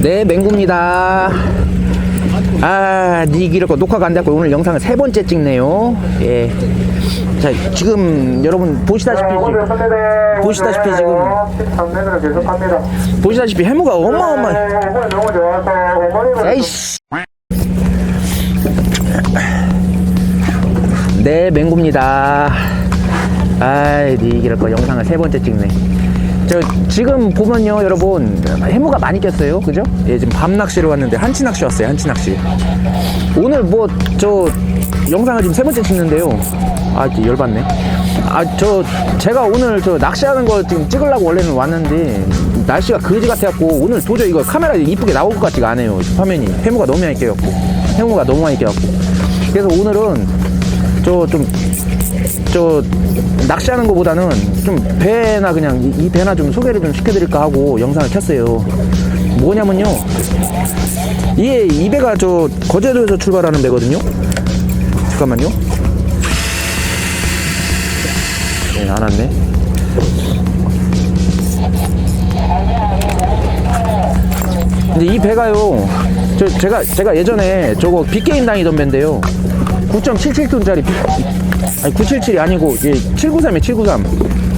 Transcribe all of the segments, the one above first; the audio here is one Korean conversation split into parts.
네, 맹구입니다. 아, 니기르고 녹화가 안 됐고 오늘 영상을 세 번째 찍네요. 예. 자, 지금 여러분 보시다시피 지금 보시다시피 지금 13년으로 계속합니다. 보시다시피 해무가 어마어마. 네, 에이씨. 네, 맹구입니다. 아이, 니기를 거 영상을 세 번째 찍네. 저 지금 보면요, 여러분 해무가 많이 꼈어요, 그죠? 예, 지금 밤 낚시로 왔는데 한치 낚시 왔어요, 한치 낚시. 오늘 뭐 저 영상을 지금 세 번째 찍는데요. 아, 이제 열받네. 아, 저 제가 오늘 저 낚시하는 거 지금 찍으려고 원래는 왔는데 날씨가 그지 같아갖고 오늘 도저히 이거 카메라에 이쁘게 나올 것 같지가 않아요. 화면이 해무가 너무 많이 껴갖고 해무가 너무 많이 껴갖고 그래서 오늘은 저 좀 저 낚시하는 것보다는 좀 배나 그냥 이, 이 배나 좀 소개를 좀 시켜드릴까 하고 영상을 켰어요. 뭐냐면요. 이게 이 배가 저 거제도에서 출발하는 배거든요. 잠깐만요. 네, 안 왔네. 근데 이 배가요. 저 제가 제가 예전에 저거 빅게임 다니던 배인데요. 9.77톤짜리 아니 977이 아니고 예, 793이에요 793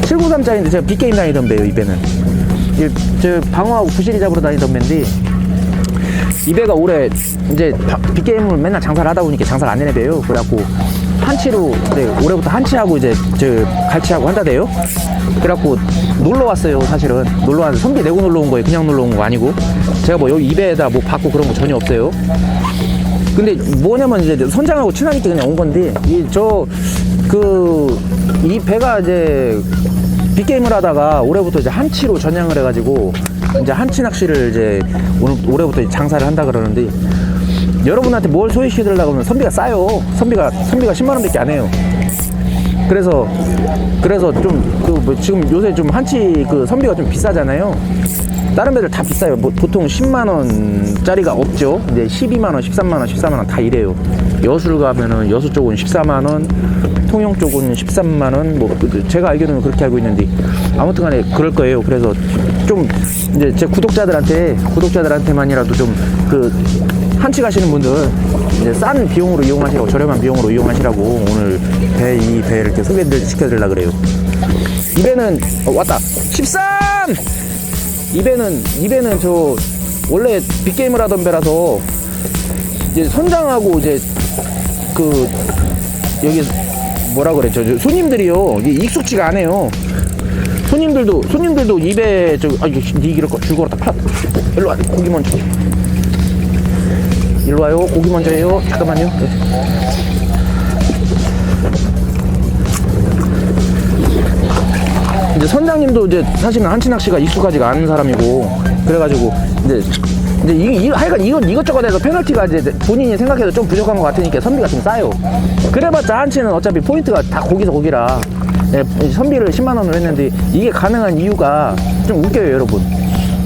793짜리인데 제가 빅게임 다니던 배예요 이 배는. 이, 저 방어하고 부실이 잡으러 다니던 배인데 이 배가 올해 이제 바- 빅게임을 맨날 장사를 하다 보니까 장사를 안 되는 배예요. 그래갖고 한치로 네, 올해부터 한치하고 이제 저 갈치하고 한다대요. 그래갖고 놀러 왔어요 사실은. 놀러 와서 선비 내고 놀러 온 거예요. 그냥 놀러 온 거 아니고. 제가 뭐 여기 이 배에다 뭐 받고 그런 거 전혀 없어요 근데 뭐냐면 이제 선장하고 친하니까 그냥 온 건데 이 저 그 이 배가 이제 빅게임을 하다가 올해부터 이제 한치로 전향을 해가지고 이제 한치 낚시를 이제 오늘 올해부터 장사를 한다 그러는데 여러분한테 뭘 소개시켜드리려고 하면 선비가 싸요 선비가 선비가 10만 원밖에 안 해요 그래서 그래서 좀 그 지금 요새 좀 한치 그 선비가 좀 비싸잖아요. 다른 배들 다 비싸요. 뭐 보통 10만 원짜리가 없죠. 이제 12만 원, 13만 원, 14만 원 다 이래요. 여수를 가면은 여수 쪽은 14만 원, 통영 쪽은 13만 원. 뭐 제가 알기로는 그렇게 알고 있는데 아무튼간에 그럴 거예요. 그래서 좀 이제 제 구독자들한테 구독자들한테만이라도 좀 그 한치 가시는 분들 이제 싼 비용으로 이용하시라고 저렴한 비용으로 이용하시라고 오늘 배 이 배를 이렇게 소개 시켜드리려 그래요. 이 배는 어, 왔다 13. 이 배는 저 원래 빅게임을 하던 배라서 이제 선장하고 이제 그 여기 뭐라 그랬죠? 저 손님들이요 이게 익숙지가 않아요. 손님들도 손님들도 입에 저 아, 이거 니 이럴 거 줄거라 다 팔았다. 일로 와 고기 먼저. 일로 와요. 고기 먼저 해요. 잠깐만요. 네. 이제 선장님도 이제 사실은 한치 낚시가 익숙하지가 않은 사람이고 그래가지고 이제 이제 이, 이 하여간 이건 이것저것 해서 페널티가 이제 본인이 생각해도 좀 부족한 것 같으니까 선비가 좀 싸요. 그래봤자 한치는 어차피 포인트가 다 거기서 거기라 예, 선비를 10만 원으로 했는데 이게 가능한 이유가 좀 웃겨요, 여러분.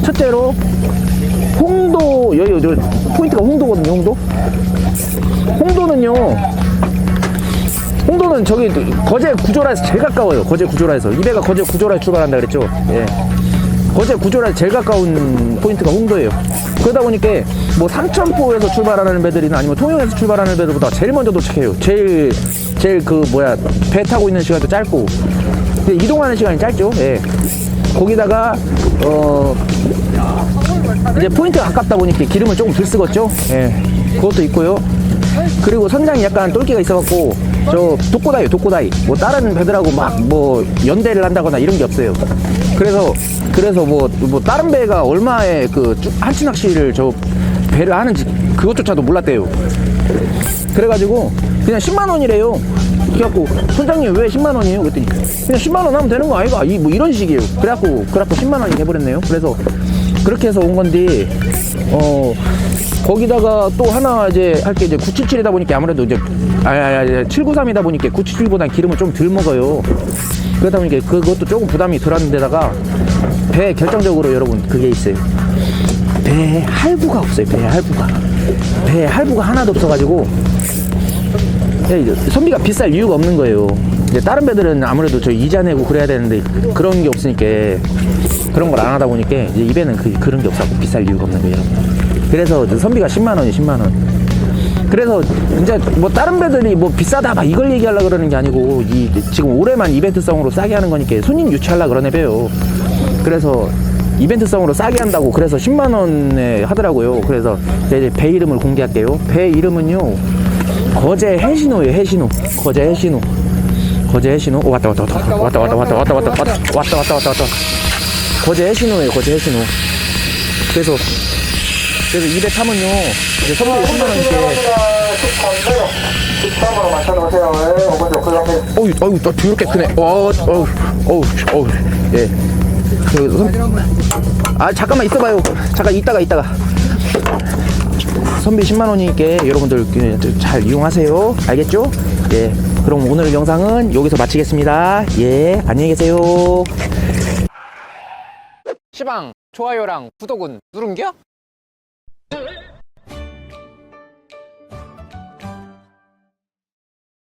첫째로 홍도 여기 저 포인트가 홍도거든요, 홍도. 홍도는요. 홍도는 저기 거제 구조라에서 제일 가까워요. 거제 구조라에서 이 배가 거제 구조라에 출발한다 그랬죠. 예. 거제 구조라에 제일 가까운 포인트가 홍도예요. 그러다 보니까 뭐 삼천포에서 출발하는 배들이나 아니면 통영에서 출발하는 배들보다 제일 먼저 도착해요. 제일 제일 그 뭐야 배 타고 있는 시간도 짧고 근데 이동하는 시간이 짧죠. 예. 거기다가 어 이제 포인트가 가깝다 보니까 기름을 조금 덜 쓰겠죠. 예. 그것도 있고요. 그리고 선장이 약간 똘끼가 있어갖고 저 독고다이 독고다이 뭐 다른 배들하고 막 뭐 연대를 한다거나 이런 게 없어요. 그래서 그래서 뭐 뭐 다른 배가 얼마에 그 쭈- 한치 낚시를 저 배를 하는지 그것조차도 몰랐대요. 그래가지고 그냥 10만 원이래요. 그래갖고 선장님 왜 10만 원이에요? 그랬더니 그냥 10만 원 하면 되는 거 아이가? 이 뭐 이런 식이에요. 그래갖고 그래갖고 10만 원이 해버렸네요. 그래서 그렇게 해서 온 건데 어 거기다가 또 하나 이제 할 게 이제 977이다 보니까 아무래도 이제 아야 793이다 보니까 977보단 기름을 좀 덜 먹어요. 그러다 보니까 그것도 조금 부담이 덜한 데다가 배 결정적으로 여러분 그게 있어요. 배 할부가 없어요. 배 할부가. 배 할부가 하나도 없어가지고 예, 선비가 비쌀 이유가 없는 거예요. 이제 다른 배들은 아무래도 저 이자 내고 그래야 되는데 그런 게 없으니까 그런 걸 안 하다 보니까 이제 입에는 그, 그런 게 없어서 비쌀 이유가 없는 거예요. 그래서 선비가 10만 원이 10만 원. 그래서 이제 뭐 다른 배들이 뭐 비싸다 막 이걸 얘기하려 그러는 게 아니고 이 지금 올해만 이벤트성으로 싸게 하는 거니까 손님 유치하려 그러네 배요. 그래서 이벤트성으로 싸게 한다고 그래서 10만 원에 하더라고요. 그래서 이제 배 이름을 공개할게요. 배 이름은요 거제 해신호예요. 해신호. 거제 해신호. 거제 해신호. 오, 왔다 왔다 왔다 왔다 왔다 왔다 왔다 왔다 왔다 왔다 왔다 왔다 왔다. 거제 해신호예요. 거제 해신호. 그래서 그래서 입에 타면요 이제 선물 10만 원인데 13m 13으로 맞춰놓으세요 네 5번 조클 갑니다 어우, 어우, 또 더럽게 크네. 어, 어우, 어우, 어우, 예. 그, 선- 아, 잠깐만 있어봐요. 잠깐 이따가 이따가. 선비 10만 원이니까 여러분들 그 잘 이용하세요. 알겠죠? 예. 그럼 오늘 영상은 여기서 마치겠습니다. 예, 안녕히 계세요. 시방 좋아요랑 구독은 누른겨?